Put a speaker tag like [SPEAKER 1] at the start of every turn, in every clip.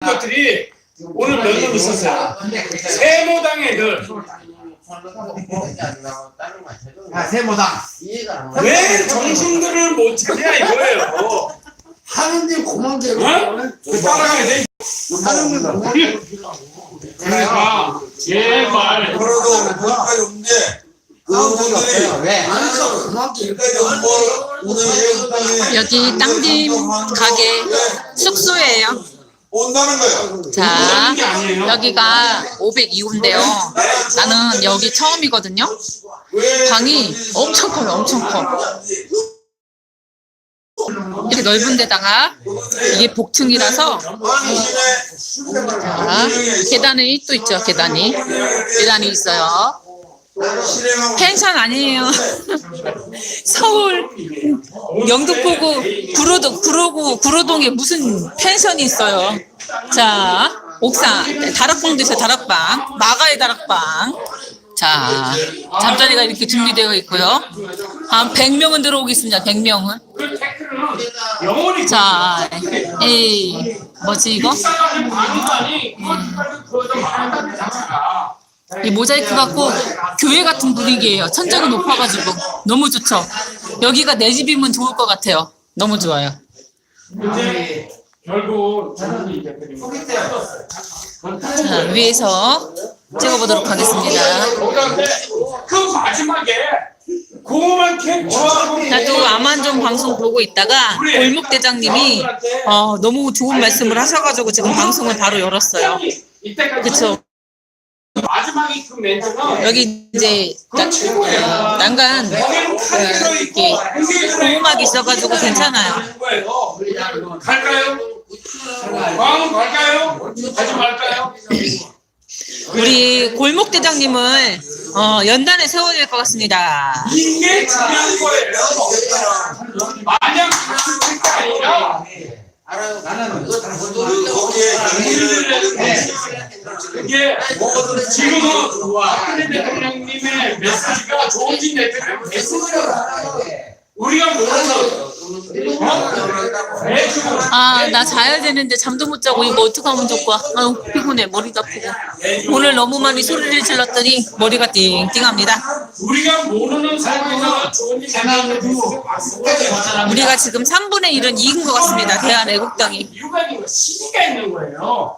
[SPEAKER 1] 것들이 오늘 몇명 있었어요? 세모당 애들
[SPEAKER 2] 아, 세모당.
[SPEAKER 1] 왜 정신들을 못 차냐 이거예요.
[SPEAKER 2] 하느님 고만 대로.
[SPEAKER 1] 어? 그 따라가야 돼.
[SPEAKER 2] 하느님 고만 대로.
[SPEAKER 1] 그러니까 제발
[SPEAKER 3] 그래도 오늘 예수당에
[SPEAKER 4] 여기 땅dim 가게 숙소예요.
[SPEAKER 3] 온다는 거예요.
[SPEAKER 4] 자. 여기가 502호인데요. 나는 여기 처음이거든요.
[SPEAKER 3] 왜
[SPEAKER 4] 방이 엄청 커요, 엄청 커. 이렇게 넓은 데다가 이게 복층이라서 자, 계단이 또 있죠, 계단이. 계단이 있어요. 펜션 아니에요. 서울 영등포구 구로동 구로구 구로동에 무슨 펜션이 있어요. 자 옥상 다락방도 있어요. 다락방 마가의 다락방. 자 잠자리가 이렇게 준비되어 있고요. 한 100명은 들어오겠습니다. 100명은.
[SPEAKER 1] 그 태클은 영원히
[SPEAKER 4] 자, 이 뭐지 이거?
[SPEAKER 1] 방 이
[SPEAKER 4] 모자이크 갖고 교회 같은 분위기예요. 천장이 높아가지고 너무 좋죠. 여기가 내 집이면 좋을 것 같아요. 너무 좋아요.
[SPEAKER 1] 이제 결국 저는 대표님
[SPEAKER 4] 자 위에서 찍어보도록 하겠습니다.
[SPEAKER 1] 그 마지막에
[SPEAKER 4] 나도 아만존 방송 보고 있다가 골목 대장님이 어, 너무 좋은 말씀을 하셔가지고 지금 방송을 바로 열었어요. 그쵸?
[SPEAKER 1] 마지막에 그 멘트는
[SPEAKER 4] 여기 이제
[SPEAKER 1] 최고예요.
[SPEAKER 4] 난간
[SPEAKER 1] 거기는 칼이 들어있고
[SPEAKER 4] 고음악이 있어가지고 괜찮아요.
[SPEAKER 1] 갈까요? 광 갈까요? 가지 말까요?
[SPEAKER 4] 우리 골목 대장님을 어, 연단에 세워야 될 것 같습니다.
[SPEAKER 1] 이게 중요한 거예요. 마냥 같은 책 이 아니라
[SPEAKER 3] 그 거기에 경기를
[SPEAKER 1] 이게 지금은 박근혜 대통령님의 메시지가 좋은지 내지는 메시지가 우리가 어? 왜 지금
[SPEAKER 4] 아, 나 자야 되는데 잠도 못 자고 이거 어떡하면 좋고. 아, 피곤해. 머리도 아프고. 오늘 너무 많이 소리를 질렀더니 머리가 띵띵합니다.
[SPEAKER 1] 우리가 모르는 삶에서.
[SPEAKER 4] 우리가 지금 3분의 1은 이긴 것 같습니다. 대한 애국당이.
[SPEAKER 1] 이유가 있는 거 시기가 있는 거예요.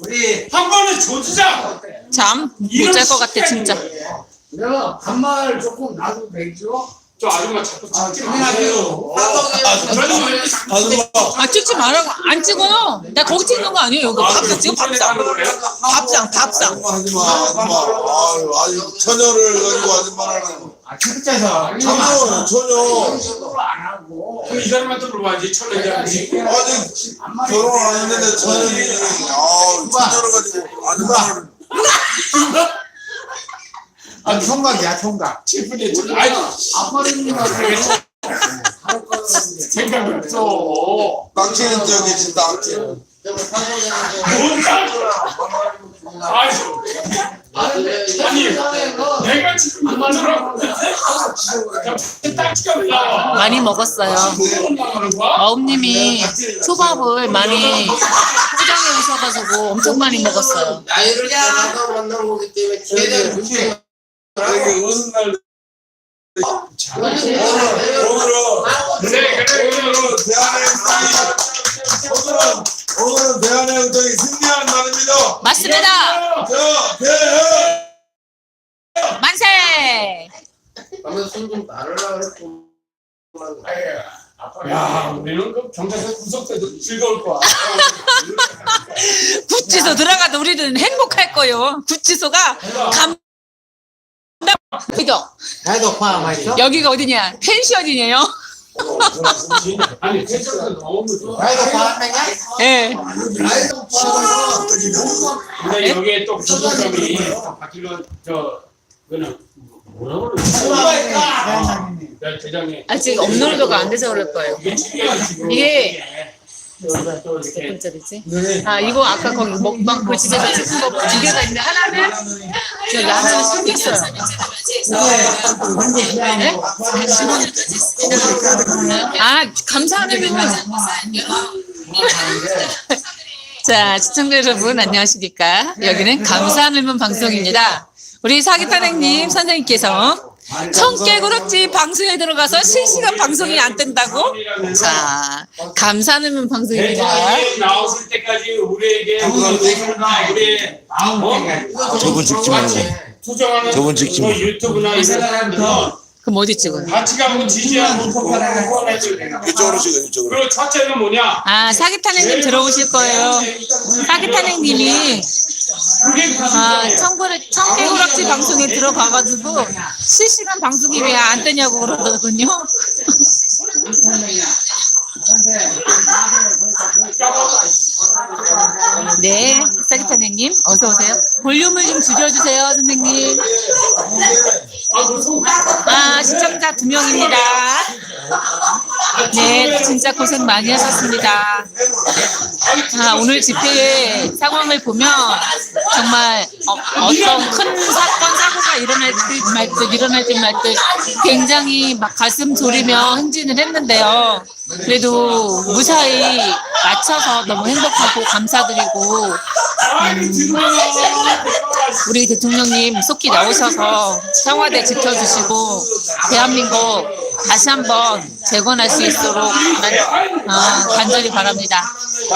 [SPEAKER 2] 우리
[SPEAKER 1] 한 번은 조지자.
[SPEAKER 4] 잠 못 잘 것 같아, 진짜.
[SPEAKER 2] 내가 반말 조금 나도 되죠?
[SPEAKER 1] 저 아줌마 자꾸
[SPEAKER 2] 아,
[SPEAKER 1] 찍지
[SPEAKER 2] 찍어야죠.
[SPEAKER 1] 마세요.
[SPEAKER 3] 아줌마
[SPEAKER 4] 아, 찍지 말라고. 안 찍어. 나 거기 찍는 거 아니에요. 여기 밥상 찍어, 밥상. 밥상, 밥상.
[SPEAKER 3] 아줌마 하지 마 아줌마 아유 아유 처녀를 가지고 아줌마라는
[SPEAKER 2] 아, 축제에서.
[SPEAKER 3] 처녀 처녀
[SPEAKER 2] 안 하고.
[SPEAKER 1] 그럼 이 사람한테 물어봐야지 천년장지
[SPEAKER 3] 아직 결혼 안 했는데 처녀이 아유 처녀를 가지고 아줌마를
[SPEAKER 2] 아, 총각이야, 총각.
[SPEAKER 1] 칠분이 아이
[SPEAKER 2] 아빠님하고
[SPEAKER 1] 생각이 없어
[SPEAKER 3] 땅치는 저기 진짜 땅치는
[SPEAKER 1] 뭔가 아이고 아니 내가 지금 딱 찍어내라
[SPEAKER 4] 많이 먹었어요. 어음님이 초밥을 많이 포장해 오셔가지고 엄청 많이 먹었어요.
[SPEAKER 5] 나이를 떠나서 만난 거기 때문에 최대 한
[SPEAKER 3] 여기 무슨 날 오늘 오늘은
[SPEAKER 1] 그래 그래 그래
[SPEAKER 3] 오늘은 대한민국이 오늘은 오늘은 대한민국이 승리한 날입니다.
[SPEAKER 4] 맞습니다.
[SPEAKER 3] 자,
[SPEAKER 4] 만세!
[SPEAKER 5] 하면서 손좀 나르라 그랬고
[SPEAKER 1] 야 우리는 그 경찰서 구속돼도 즐거울 거야
[SPEAKER 4] 구치소 들어가도 우리는 행복할 거요. 구치소가 감. 이도
[SPEAKER 2] 나이도 포함하죠?
[SPEAKER 4] 여기가 어디냐? 펜션이네요.
[SPEAKER 1] 아니 괜찮아 너무 좋아
[SPEAKER 2] 나이도 포함하냐?
[SPEAKER 4] 예.
[SPEAKER 2] 나이도 포함하면
[SPEAKER 1] 근데 여기에 또 구속점이 바뀌려 저 그는 뭐라 그러지 야, 대장님
[SPEAKER 4] 아직 업로드가 안 돼서 그럴 거예요.
[SPEAKER 1] 이게
[SPEAKER 4] 몇
[SPEAKER 1] 이렇게
[SPEAKER 4] 분짜리지? 아 이거 아까 거기 먹방 그 집에서 찍은 거 두 개가 있는데 하나는 저 야채를 쓰고 있어요. 네? 아 감사하는 의미 자, 시청자 여러분 안녕하십니까? 여기는 의문 방송입니다. 우리 사기탄행님 선생님께서 청개구락지 방송에 들어가서 실시간 방송이 안 된다고? 자, 의문 방송입니다.
[SPEAKER 1] 대통령이 나오실 때까지 우리에게 우리 어?
[SPEAKER 3] 저분 찍지 말고.
[SPEAKER 1] 투정하는
[SPEAKER 3] 저분 찍지
[SPEAKER 1] 뭐
[SPEAKER 3] 마.
[SPEAKER 1] 유튜브나 이런 거
[SPEAKER 4] 그럼 어디 찍어요?
[SPEAKER 1] 같이 가면 지지하고 후원해줘야 되나?
[SPEAKER 3] 이쪽으로 찍어 이쪽으로.
[SPEAKER 1] 그리고 첫째는 뭐냐?
[SPEAKER 4] 아, 사기탄행님 들어오실 거예요. 사기탄행님이
[SPEAKER 1] 그게
[SPEAKER 4] 아, 청구를, 청개구락지 방송에 들어가가지고 실시간 방송이 왜안 되냐고 그러더군요. 네, 사기탄행님 어서 오세요. 볼륨을 좀 줄여주세요, 선생님. 아, 시청자 두 명입니다. 네, 진짜 고생 많이 하셨습니다. 아, 오늘 집회 상황을 보면 정말 어, 떤큰 사건 사고가 일어날 듯 말듯 일어날 듯 말듯 굉장히 막 가슴 졸이며 행진을 했는데요. 그래도 무사히 마쳐서 너무 행복하고 감사드리고 우리 대통령님 속히 나오셔서 청와대 지켜주시고 대한민국 다시 한번 재건할 수 있도록 아, 간절히 바랍니다.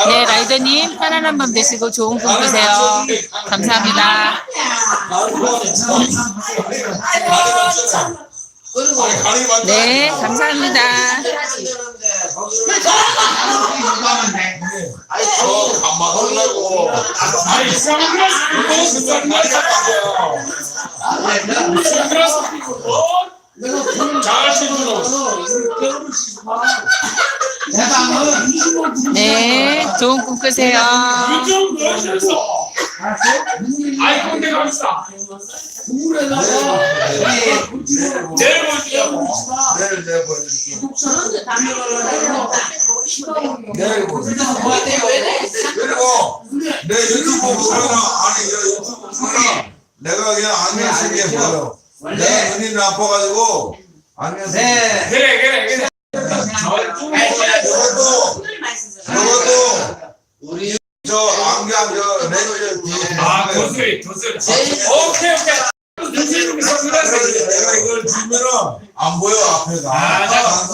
[SPEAKER 4] 네, 라이더님 편안한 밤 되시고 좋은 꿈 꾸세요. 감사합니다. 네, 감사합니다.
[SPEAKER 1] 선글라스 끼고 선글라스 끼고 뭐 잘하시는
[SPEAKER 2] 대방은
[SPEAKER 4] 네, 좋은 꿈 꾸세요.
[SPEAKER 1] 요즘 뭐하셨어? 아이 꼰대 갑시다 내일 보시자고
[SPEAKER 3] 내일 내일 보여드릴게. 내일 보여드릴게. 그리고 내 유튜브 보거나 아니 내 유튜브 보거나 내가 그냥 쓴게 보여. 내가 눈이 나빠가지고 안경 쓴
[SPEAKER 2] 네.
[SPEAKER 1] 그래 그래 그래.
[SPEAKER 3] 이것도 이것도
[SPEAKER 5] 우리
[SPEAKER 3] 저 안경 저 뒤에
[SPEAKER 1] 아 도술 도술 오케이 오케이. 도술 선글라스
[SPEAKER 3] 내가 이걸 주면은 안 보여 앞에가.
[SPEAKER 1] 아, 나.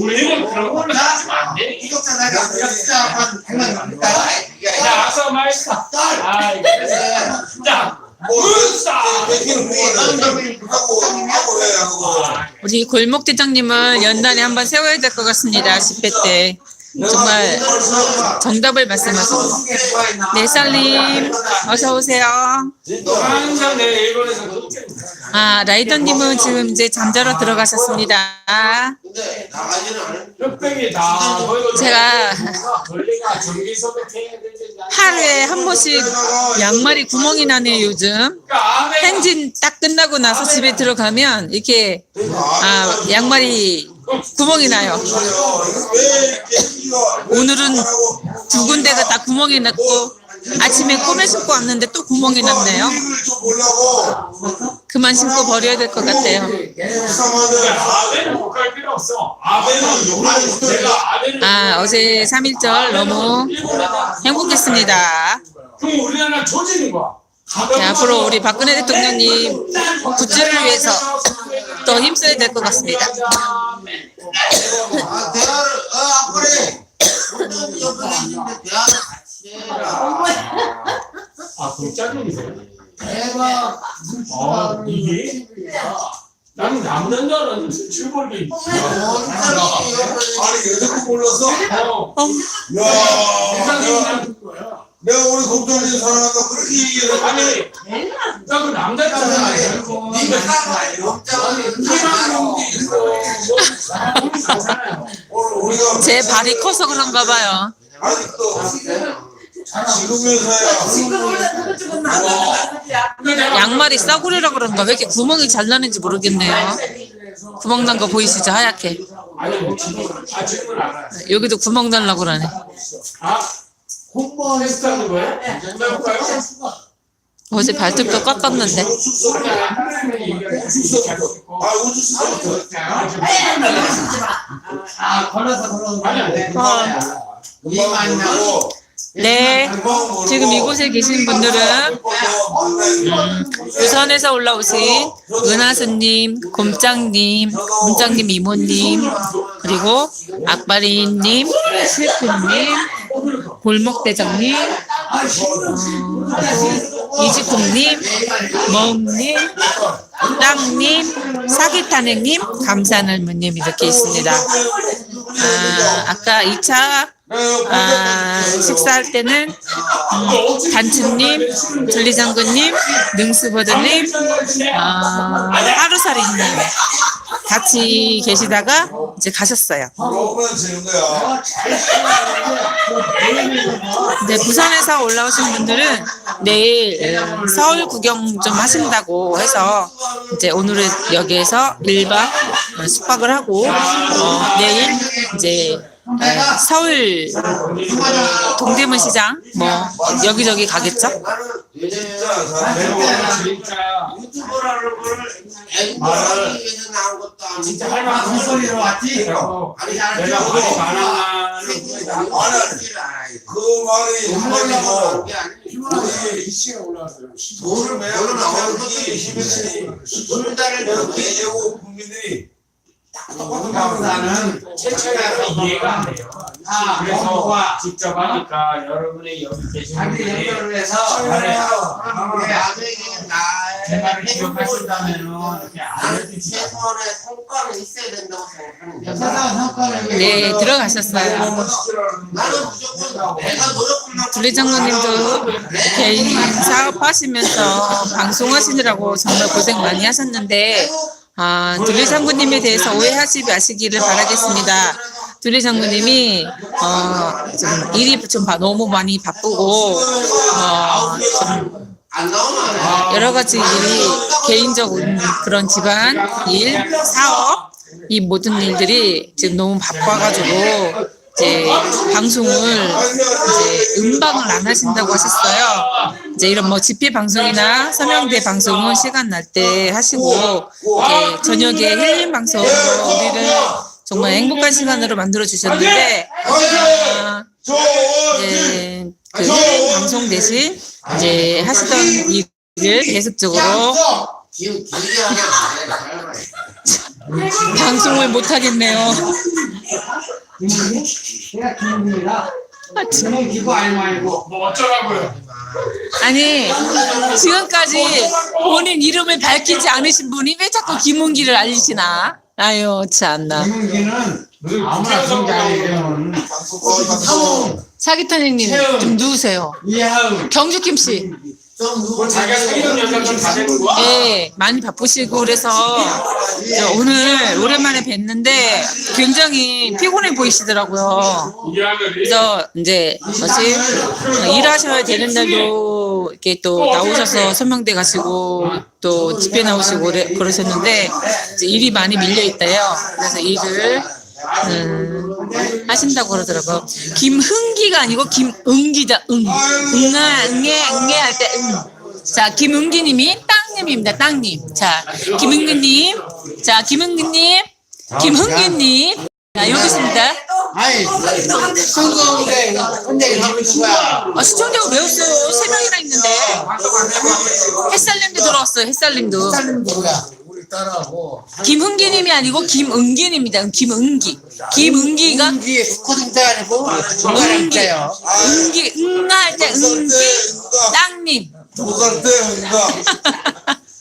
[SPEAKER 1] 우리는 그런 거를 하지 마안돼
[SPEAKER 2] 이격자 나가 격자 한 100만 갑니까?
[SPEAKER 1] 자 아서 마이스터 아 자,
[SPEAKER 3] 뭐
[SPEAKER 1] 불사
[SPEAKER 3] 뺏기는 부분을 하고 하고 해 하고.
[SPEAKER 4] 우리 골목대장님을 연단에 한번 세워야 될 것 같습니다. 10회 때. 정말 정답을 말씀하시고. 네,
[SPEAKER 1] 내가 일본에서 그렇게
[SPEAKER 4] 아, 라이더님은 지금 이제 잠자러 들어가셨습니다. 제가 하루에 한 번씩 양말이 구멍이 나네요, 요즘. 행진 딱 끝나고 나서 집에 들어가면 이렇게 아, 양말이 구멍이 나요. 오늘은 두 군데가 다 구멍이 났고 아침에 꿈에 신고 왔는데 또 구멍이 났네요. 그만 신고 버려야 될 것 같아요.
[SPEAKER 1] 아,
[SPEAKER 4] 어제 3.1절 너무 행복했습니다.
[SPEAKER 1] 그럼 우리나라 조지는 거야
[SPEAKER 4] 네, 앞으로 우리 박근혜 대통령님 굿즈를 위해서 더 힘써야 될 것 같습니다.
[SPEAKER 5] 아어
[SPEAKER 1] 아?
[SPEAKER 2] 대박.
[SPEAKER 1] 아 이게? 나는 남는 줄 알았는데 출벌이
[SPEAKER 3] 아니 몰랐어?
[SPEAKER 1] 어
[SPEAKER 3] 야,
[SPEAKER 1] 거야
[SPEAKER 3] 내가 우리 국장님 사랑한다 그렇게 얘기를
[SPEAKER 1] 아니 나그 남자잖아
[SPEAKER 5] 네가
[SPEAKER 3] 오늘 우리가
[SPEAKER 4] 제 발이 커서 그런가 봐요.
[SPEAKER 3] 아직도 지금에서야
[SPEAKER 4] 양말이 싸구려라 그런가 왜 이렇게 구멍이 잘 나는지 모르겠네요. 구멍 난 거 보이시죠? 하얗게.
[SPEAKER 1] 아니 뭐 지금 아 지금은 알아요
[SPEAKER 4] 여기도 구멍 날라고 그러네.
[SPEAKER 1] 아 테스트하는 거예요? 해볼까요?
[SPEAKER 4] 어제 발톱도 깎았는데.
[SPEAKER 3] 아 우주
[SPEAKER 2] 아 걸어서 걸어서
[SPEAKER 4] 네. 지금 이곳에 계신 분들은 부산에서 올라오신 은하수님, 곰짱님, 곰짱님 이모님, 그리고 악바리님, 실프님, 골목대장님, 어, 또 이지콩님, 머음님, 땅님, 사기타neg님, 감사할머님 이렇게 있습니다. 아, 아까 2차 아, 식사할 때는 음, 단추님, 들리장군님, 능수버드님, 아, 하루살이님 같이 계시다가 이제 가셨어요. 이제 부산에서 올라오신 분들은 내일 음, 서울 구경 좀 하신다고 해서 이제 오늘은 여기에서 1박 숙박을 하고 어, 내일 이제 어, 서울 동대문 시장 뭐 여기저기 가겠죠?
[SPEAKER 1] 그
[SPEAKER 5] 나는
[SPEAKER 1] 최초라서 이해가 안 돼요.
[SPEAKER 2] 아,
[SPEAKER 1] 그래서 직접 하니까 여러분이 여기 계신
[SPEAKER 2] 자기
[SPEAKER 1] 분들이
[SPEAKER 2] 연결을 해서
[SPEAKER 5] 나중에
[SPEAKER 1] 제
[SPEAKER 5] 나의
[SPEAKER 1] 말을 기억하신다면은 이렇게 알려주시죠.
[SPEAKER 5] 최소한의 성과는 있어야 된다고 생각하는데
[SPEAKER 2] 세상 성과를
[SPEAKER 4] 네. 들어가셨어요.
[SPEAKER 5] 나는 무조건 내가 노력한 만큼
[SPEAKER 4] 둘레장로님도 개인 사업하시면서 방송하시느라고 정말 고생 많이 하셨는데 아, 둘레장군님에 대해서 오해하지 마시기를 바라겠습니다. 둘레장군님이 어, 좀 일이 좀 바- 너무 많이 바쁘고 어, 좀 여러 가지 일이 개인적인 그런 집안 일, 사업 이 모든 일들이 지금 너무 바빠가지고 이제 방송을 이제 음방을 안 하신다고 하셨어요. 이제 이런 뭐 집회 방송이나 서명대 방송은 시간 날 때 하시고 이제 저녁에 힐링 방송으로 우리를 정말 행복한 시간으로 만들어 주셨는데 아, 이제 그 방송 대신 이제 하시던 일을 계속적으로 방송을 못 하겠네요.
[SPEAKER 2] 기분이라
[SPEAKER 4] 아, 참.
[SPEAKER 2] 저는 기고 알고 알고
[SPEAKER 1] 뭐 어쩌라고요?
[SPEAKER 4] 아니 지금까지 본인 이름을 밝히지 않으신 분이 왜 자꾸 김은기를 알리시나? 아유 참나.
[SPEAKER 2] 김은기는
[SPEAKER 1] 무슨
[SPEAKER 2] 아무나 그런 게 아니에요. 사몽,
[SPEAKER 4] 사기타님님 좀 누우세요.
[SPEAKER 2] 이하은,
[SPEAKER 4] 경주 김 씨.
[SPEAKER 1] 뭐 자기가 다?
[SPEAKER 4] 예, 많이 바쁘시고 그래서 오늘 오랜만에 뵀는데 굉장히 피곤해 보이시더라고요. 그래서 이제 뭐지 일하셔야 되는 날도 이렇게 또 나오셔서 서명대 가시고 또 집회 나오시고 그러셨는데 일이 많이 밀려 있대요. 그래서 일을 음, 하신다고 그러더라고요. 김흥기가 아니고 김은기다. 응, 응아, 응애, 응애 할 때 응. 자, 김은기님이 땅님입니다. 땅님. 자, 김은기님. 자, 김은기님. 김흥기님. 자, 여기 있습니다.
[SPEAKER 5] 아이 선거인데 혼자 하고 있는 거야
[SPEAKER 4] 아, 시청자가 왜 없어요? 세 명이나 있는데. 햇살님도 들어왔어요. 햇살님도.
[SPEAKER 2] 딸은 누구야? 우리 딸하고
[SPEAKER 4] 김흥기님이 아니고 김은기님입니다. 김은기. 김은기가
[SPEAKER 5] 이게 스코딩자 아니고 중간행자요
[SPEAKER 4] 은기, 응할 때 은기, 땅님.
[SPEAKER 3] 조살 때 응가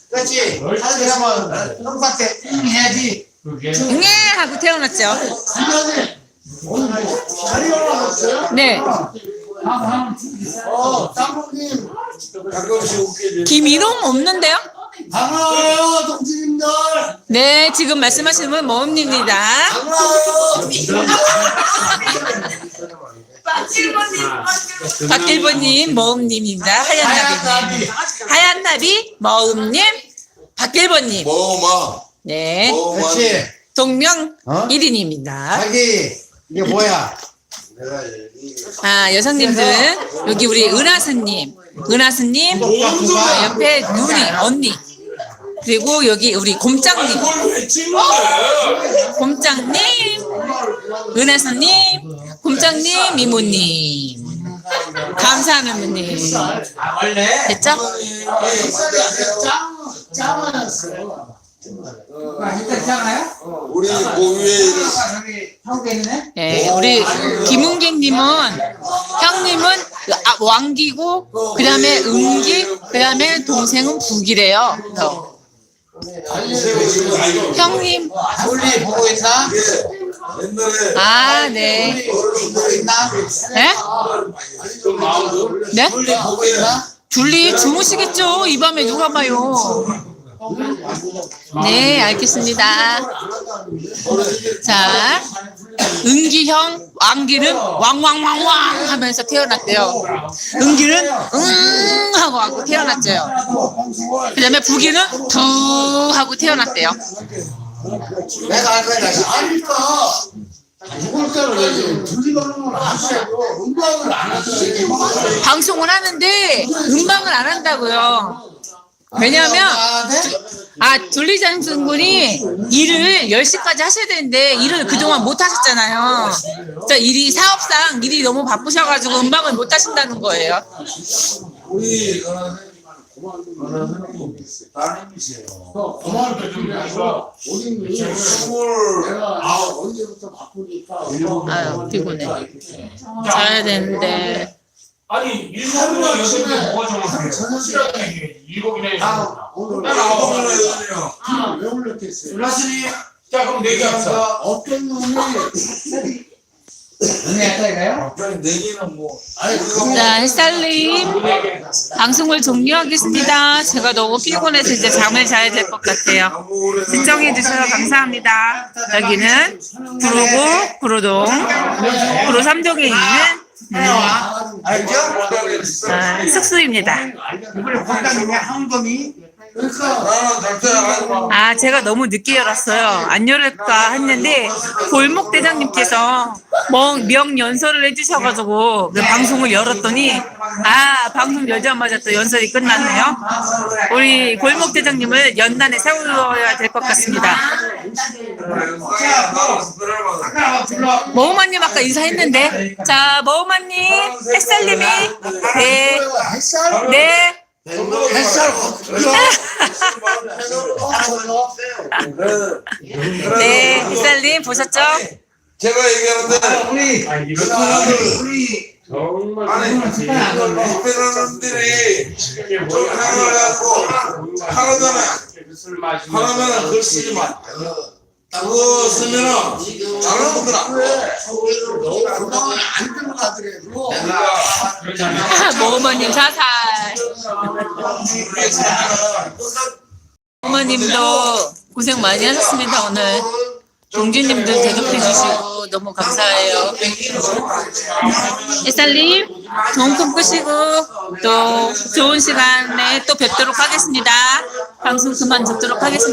[SPEAKER 5] 그렇지
[SPEAKER 2] 사실 한번 형한테 해야지.
[SPEAKER 1] 그게
[SPEAKER 4] 응애 하고 태어났죠.
[SPEAKER 2] 오늘 뭐 자리 올라갔어요?
[SPEAKER 4] 네.
[SPEAKER 2] 어, 쌍봉님
[SPEAKER 3] 가끔씩 웃게 돼.
[SPEAKER 4] 김이롱 없는데요?
[SPEAKER 2] 반가워요.
[SPEAKER 4] 네, 지금 말씀하시는 분 모음입니다. 박길보님, 모음님입니다. 하얀 나비님. 하얀 나비, 모음님, 박길보님.
[SPEAKER 3] 뭐마
[SPEAKER 4] 네.
[SPEAKER 2] 그렇지.
[SPEAKER 4] 동명
[SPEAKER 2] 어?
[SPEAKER 4] 1인입니다.
[SPEAKER 2] 자기 이게 뭐야?
[SPEAKER 4] 아, 여성님들은 여기 우리 은하수님, 은하수님, 아, 옆에 누니, 언니. 그리고 여기 우리 곰짱님? 곰짱님, 은하수님, 곰짱님, 이모님. 감사합니다,
[SPEAKER 5] 원래
[SPEAKER 4] 됐죠?
[SPEAKER 3] 우리?
[SPEAKER 4] 예, 우리 김은객님은 형님은 아, 왕기고 그다음에 은기 그다음에 동생은 북이래요. 어. 형님
[SPEAKER 5] 우리 보고 있나?
[SPEAKER 4] 아 네.
[SPEAKER 5] 보고 있나?
[SPEAKER 4] 네? 네?
[SPEAKER 5] 우리 보고 있나?
[SPEAKER 4] 둘리 주무시겠죠? 이 밤에 누가 봐요? 네, 알겠습니다. 자, 은기형 왕기는 왕왕왕왕 하면서 태어났대요. 은기는 응 하고 하고 태어났죠. 그다음에 부기는 부 하고 태어났대요.
[SPEAKER 5] 내가 알 거야.
[SPEAKER 2] 아니까 건 안.
[SPEAKER 4] 방송을 하는데 음방을 안 한다고요. 왜냐하면 아 둘리장군이 일을 10시까지 하셔야 되는데 일을 그동안 못 하셨잖아요. 자 일이 사업상 일이 너무 바쁘셔가지고 음방을 못 하신다는 거예요.
[SPEAKER 3] 우리 따님이세요.
[SPEAKER 2] 고마울 때 준비해서 우리
[SPEAKER 3] 스물
[SPEAKER 2] 내가 아 언제부터 바쁘니까
[SPEAKER 4] 아유 피곤해. 자야 되는데
[SPEAKER 1] 아니 일곱이나 여덟이나 뭐가 정확해? 일곱이나 여덟.
[SPEAKER 2] 오늘
[SPEAKER 3] 아홉이나 여덟이요.
[SPEAKER 2] 왜 올렸겠어요?
[SPEAKER 5] 불났으니
[SPEAKER 1] 자 그럼 내기 합시다.
[SPEAKER 2] 어떤 놈이
[SPEAKER 5] 은혜 할까 이거요?
[SPEAKER 3] 갑자기 내기는 뭐
[SPEAKER 2] 아니
[SPEAKER 4] 자 햇살님 방송을 종료하겠습니다. 제가 너무 피곤해서 이제 잠을 자야 될 것 같아요.
[SPEAKER 3] 너무 오래
[SPEAKER 4] 시청해 주셔서 감사합니다. 여기는 구로구 구로동 구로 3동에 있는 음,
[SPEAKER 5] 알죠?
[SPEAKER 4] 아, 숙소입니다.
[SPEAKER 5] 이번에 관장님이 한금이
[SPEAKER 2] 그러니까
[SPEAKER 4] 아 제가 너무 늦게 열었어요. 안 열을까 했는데 골목 대장님께서 뭐 명연설을 해주셔가지고 그 방송을 열었더니 아 방송 열자마자 또 연설이 끝났네요. 우리 골목 대장님을 연단에 세워야 될 것 같습니다. 머우마님 아까 인사했는데 자 머우마님 햇살님이 네
[SPEAKER 2] 햇살
[SPEAKER 4] 네.
[SPEAKER 2] 햇살
[SPEAKER 4] 네, 햇살님 보셨죠?
[SPEAKER 3] 제가 얘기하는데
[SPEAKER 5] 우리
[SPEAKER 1] 아니 이거
[SPEAKER 5] 우리
[SPEAKER 1] 정말
[SPEAKER 3] 아니 스페셜들이 좀 생각해가지고 하나잖아
[SPEAKER 1] 술 마시면
[SPEAKER 3] 하나면은 글 쓰지 마 그거 쓰면은 돼.
[SPEAKER 2] 그동안 안 들어가더라도.
[SPEAKER 4] 머우마님 사살. 어머님도 고생 많이 하셨습니다 오늘. 동주님도 대접해 주시고 너무 감사해요. 햇살님 좋은 꿈 꾸시고 또 좋은 시간에 또 뵙도록 하겠습니다. 방송 그만 듣도록 하겠습니다.